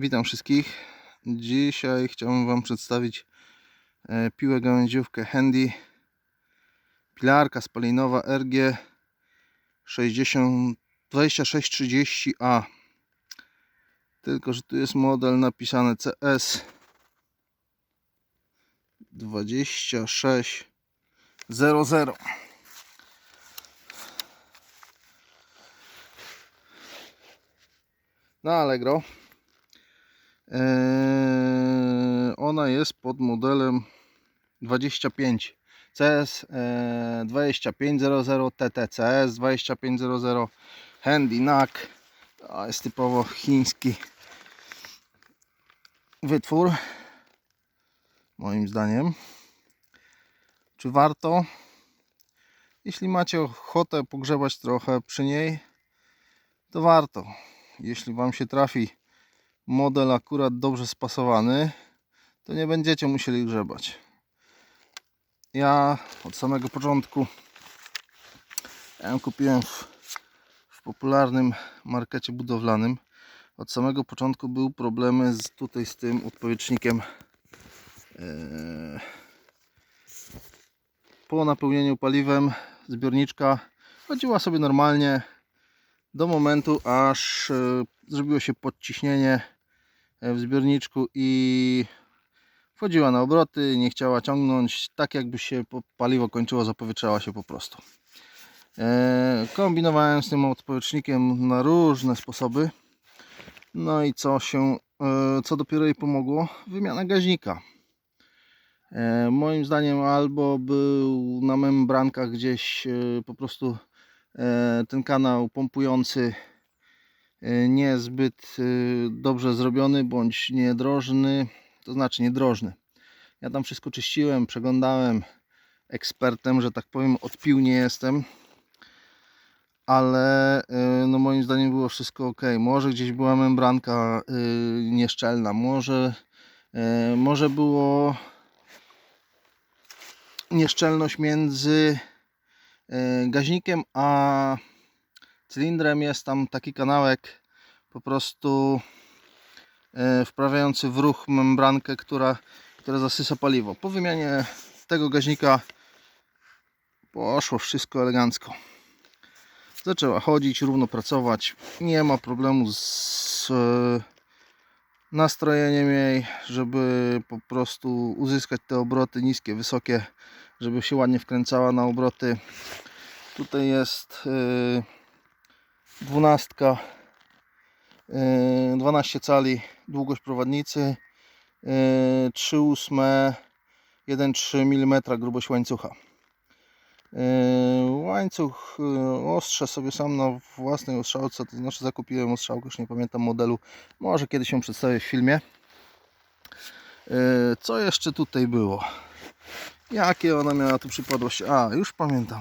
Witam wszystkich. Dzisiaj chciałbym Wam przedstawić e, piłę gałęziówkę Handy pilarka spalinowa RG 60 2630A. Tylko, że tu jest model napisany CS 2600. Na Allegro. Eee, ona jest pod modelem 25 CS e, 2500 TTCS 2500 Handy NAC to jest typowo chiński wytwór moim zdaniem. Czy warto? Jeśli macie ochotę pogrzebać trochę przy niej to warto. Jeśli Wam się trafi model akurat dobrze spasowany, to nie będziecie musieli grzebać. Ja od samego początku ja kupiłem w, w popularnym markecie budowlanym. Od samego początku były problemy z, tutaj z tym odpowietrznikiem. Eee, po napełnieniu paliwem zbiorniczka chodziła sobie normalnie do momentu aż e, zrobiło się podciśnienie e, w zbiorniczku i wchodziła na obroty, nie chciała ciągnąć, tak jakby się paliwo kończyło, zapowietrzała się po prostu. E, Kombinowałem z tym odpowietrznikiem na różne sposoby. No i co się, e, co dopiero jej pomogło? Wymiana gaźnika. E, Moim zdaniem albo był na membrankach gdzieś e, po prostu e, ten kanał pompujący e, niezbyt e, dobrze zrobiony bądź niedrożny, to znaczy niedrożny. Ja tam wszystko czyściłem, przeglądałem ekspertem, że tak powiem, odpił nie jestem, ale e, no moim zdaniem było wszystko ok. Może gdzieś była membranka nieszczelna, może, może było nieszczelność między gaźnikiem a cylindrem jest tam taki kanałek po prostu e, wprawiający w ruch membrankę, która, która zasysa paliwo. Po wymianie tego gaźnika poszło wszystko elegancko. Zaczęła chodzić, równo pracować. Nie ma problemu z e, nastrojeniem jej, żeby po prostu uzyskać te obroty niskie, wysokie, żeby się ładnie wkręcała na obroty. Tutaj jest yy, dwunastka, yy, 12 cali długość prowadnicy, yy, 3 ósme, 1,3 mm grubość łańcucha. Yy, Łańcuch ostrzę sobie sam na własnej ostrzałce, to znaczy zakupiłem ostrzałkę, już nie pamiętam modelu, może kiedyś ją przedstawię w filmie. Co jeszcze tutaj było? Jakie ona miała tu przypadłości? A, już pamiętam.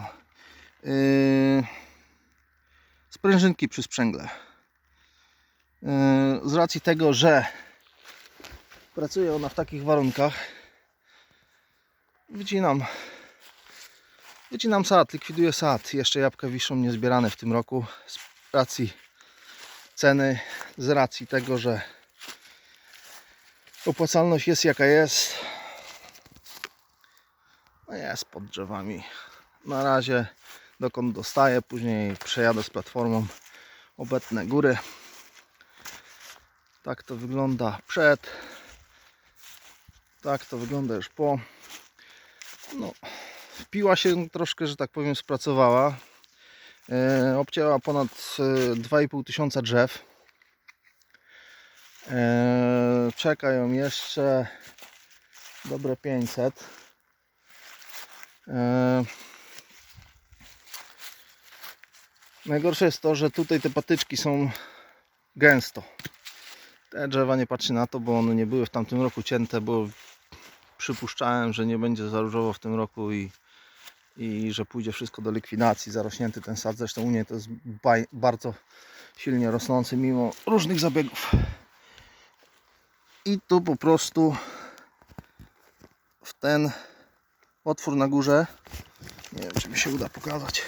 Sprężynki przy sprzęgle. Yy, Z racji tego, że pracuje ona w takich warunkach, wycinam wycinam sad, likwiduję sad. Jeszcze jabłka wiszą niezbierane w tym roku z racji ceny, z racji tego, że opłacalność jest jaka jest. No jest pod drzewami. Na razie dokąd dostaję, później przejadę z platformą, obetnę góry. Tak to wygląda przed. Tak to wygląda już po. No, piła się troszkę, że tak powiem, spracowała. E, obcięła ponad e, 2,5 tysiąca drzew. E, czeka ją jeszcze dobre 500. E, najgorsze jest to, że tutaj te patyczki są gęsto. Te drzewa nie patrzy na to, bo one nie były w tamtym roku cięte, bo przypuszczałem, że nie będzie za różowo w tym roku i, i że pójdzie wszystko do likwidacji, zarośnięty ten sad. Zresztą u niej to jest bardzo silnie rosnący mimo różnych zabiegów. I tu po prostu w ten otwór na górze, nie wiem czy mi się uda pokazać,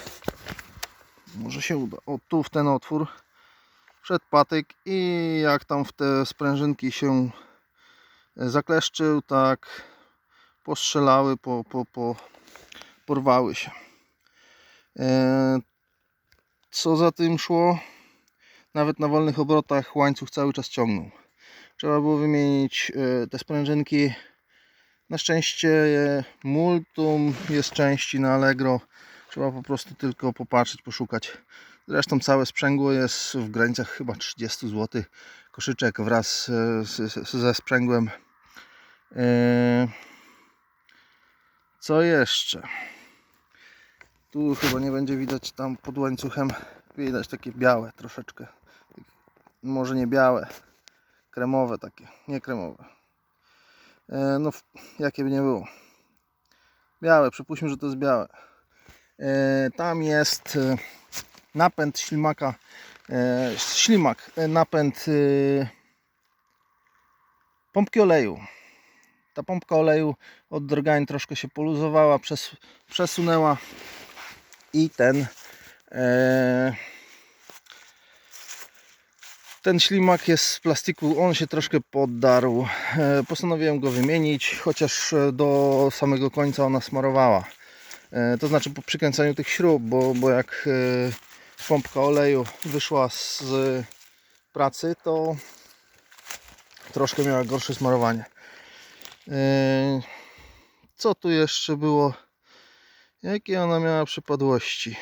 może się uda, o tu w ten otwór wszedł patyk i jak tam w te sprężynki się zakleszczył, tak postrzelały, po, po, po, porwały się. E, Co za tym szło? Nawet na wolnych obrotach łańcuch cały czas ciągnął. Trzeba było wymienić e, te sprężynki. Na szczęście e, multum jest części na Allegro. Trzeba po prostu tylko popatrzeć, poszukać. Zresztą całe sprzęgło jest w granicach chyba 30 zł. Koszyczek wraz ze sprzęgłem. E, Co jeszcze? Tu chyba nie będzie widać tam pod łańcuchem. Widać takie białe troszeczkę. Może nie białe, kremowe takie, nie kremowe. E, No, jakie by nie było. Białe, przypuśćmy, że to jest białe. E, Tam jest e, napęd ślimaka, e, ślimak, napęd pompki oleju. Ta pompka oleju od drgań troszkę się poluzowała, przes, przesunęła i ten ten ślimak jest z plastiku, on się troszkę poddarł. Postanowiłem go wymienić, chociaż do samego końca ona smarowała. E, To znaczy po przykręcaniu tych śrub, bo, bo jak e, pompka oleju wyszła z pracy, to troszkę miała gorsze smarowanie. E, Co tu jeszcze było? Jakie ona miała przypadłości?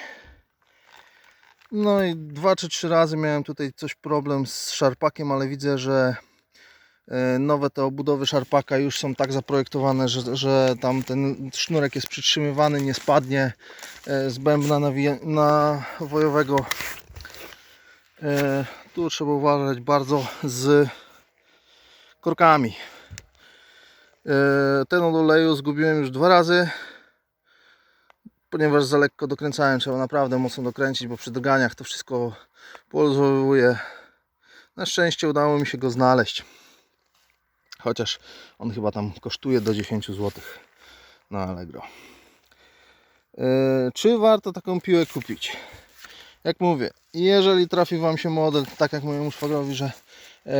No i dwa czy trzy razy miałem tutaj coś problem z szarpakiem, ale widzę, że nowe te obudowy szarpaka już są tak zaprojektowane, że, że tam ten sznurek jest przytrzymywany, nie spadnie e, z bębna nawojowego. E, Tu trzeba uważać bardzo z korkami. E, Ten od oleju zgubiłem już dwa razy ponieważ za lekko dokręcałem, trzeba naprawdę mocno dokręcić, bo przy doganiach to wszystko poluzowuje. Na szczęście udało mi się go znaleźć. Chociaż on chyba tam kosztuje do 10 zł na Allegro. E, Czy warto taką piłę kupić? Jak mówię, jeżeli trafi Wam się model, tak jak mojemu szwagrowi, że e,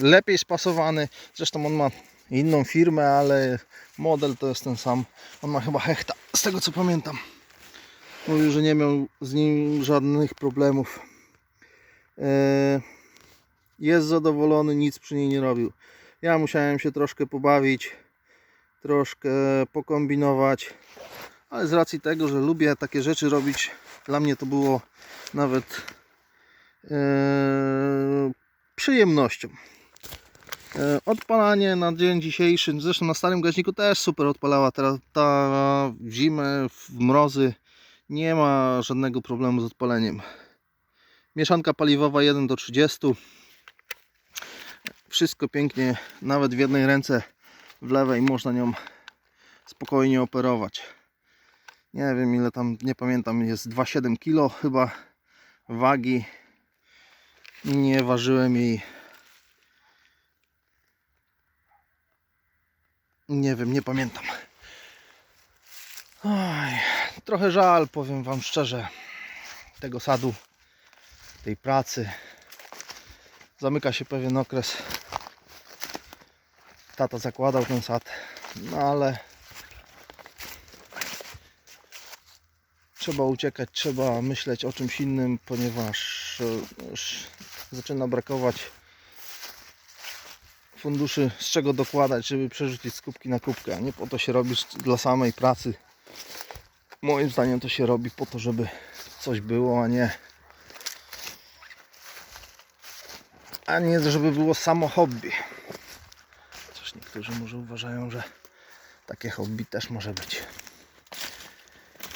lepiej spasowany, zresztą on ma inną firmę, ale model to jest ten sam. On ma chyba hechta, z tego co pamiętam. Mówił, że nie miał z nim żadnych problemów. E, Jest zadowolony, nic przy niej nie robił. Ja musiałem się troszkę pobawić, troszkę pokombinować, ale z racji tego, że lubię takie rzeczy robić, dla mnie to było nawet e, przyjemnością. E, Odpalanie na dzień dzisiejszy, zresztą na starym gaźniku też super odpalała. Teraz ta w zimę, w mrozy nie ma żadnego problemu z odpaleniem. Mieszanka paliwowa 1 do 30. Wszystko pięknie, nawet w jednej ręce, w lewej można nią spokojnie operować. Nie wiem ile tam, nie pamiętam, jest 2,7 kg chyba wagi. Nie ważyłem jej Nie wiem, nie pamiętam. Oj, trochę żal, powiem Wam szczerze, tego sadu, tej pracy. Zamyka się pewien okres. Tata zakładał ten sad, no ale trzeba uciekać, trzeba myśleć o czymś innym, ponieważ już zaczyna brakować funduszy z czego dokładać, żeby przerzucić z kubki na kubkę. Nie po to się robi dla samej pracy. Moim zdaniem to się robi po to, żeby coś było, a nie a nie żeby było samo hobby. Niektórzy może uważają, że takie hobby też może być.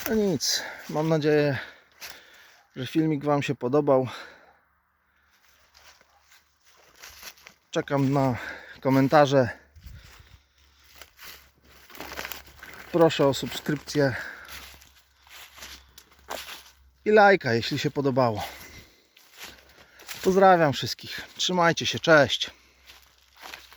No nic, mam nadzieję, że filmik Wam się podobał. Czekam na komentarze. Proszę o subskrypcję i lajka, jeśli się podobało. Pozdrawiam wszystkich. Trzymajcie się, cześć.